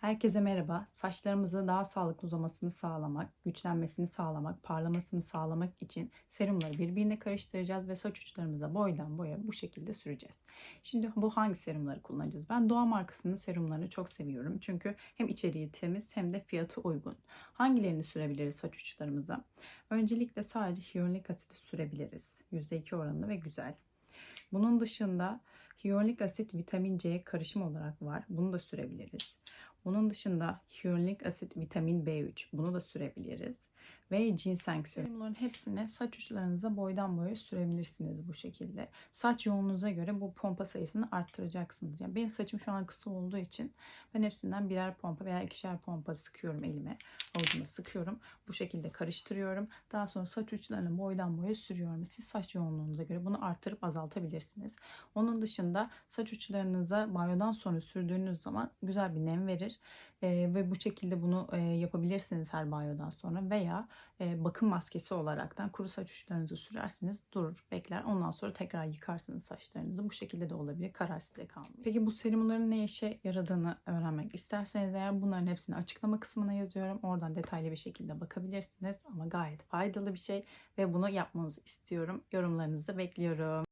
Herkese merhaba. Saçlarımızı daha sağlıklı uzamasını sağlamak, güçlenmesini sağlamak, parlamasını sağlamak için serumları birbirine karıştıracağız ve saç uçlarımıza boydan boya bu şekilde süreceğiz. Şimdi bu hangi serumları kullanacağız? Ben Doğa markasının serumlarını çok seviyorum. Çünkü hem içeriği temiz hem de fiyatı uygun. Hangilerini sürebiliriz saç uçlarımıza? Öncelikle sadece hyaluronik asidi sürebiliriz. %2 oranında ve güzel. Bunun dışında hyaluronik asit vitamin C karışım olarak var. Bunu da sürebiliriz. Onun dışında hyaluronik asit vitamin B3 bunu da sürebiliriz. Ve ginseng serum. Bunların hepsini saç uçlarınıza boydan boya sürebilirsiniz bu şekilde. Saç yoğunluğunuza göre bu pompa sayısını arttıracaksınız. Yani benim saçım şu an kısa olduğu için ben hepsinden birer pompa veya ikişer pompa sıkıyorum elime. Avucuma sıkıyorum. Bu şekilde karıştırıyorum. Daha sonra saç uçlarını boydan boya sürüyorum. Siz saç yoğunluğunuza göre bunu arttırıp azaltabilirsiniz. Onun dışında saç uçlarınıza banyodan sonra sürdüğünüz zaman güzel bir nem verir. Ee, ve bu şekilde bunu e, yapabilirsiniz her banyodan sonra veya e, bakım maskesi olaraktan kuru saç uçlarınızı sürersiniz durur bekler ondan sonra tekrar yıkarsınız saçlarınızı bu şekilde de olabilir karar size kalmış. Peki bu serumların ne işe yaradığını öğrenmek isterseniz eğer bunların hepsini açıklama kısmına yazıyorum oradan detaylı bir şekilde bakabilirsiniz ama gayet faydalı bir şey ve bunu yapmanızı istiyorum yorumlarınızı bekliyorum.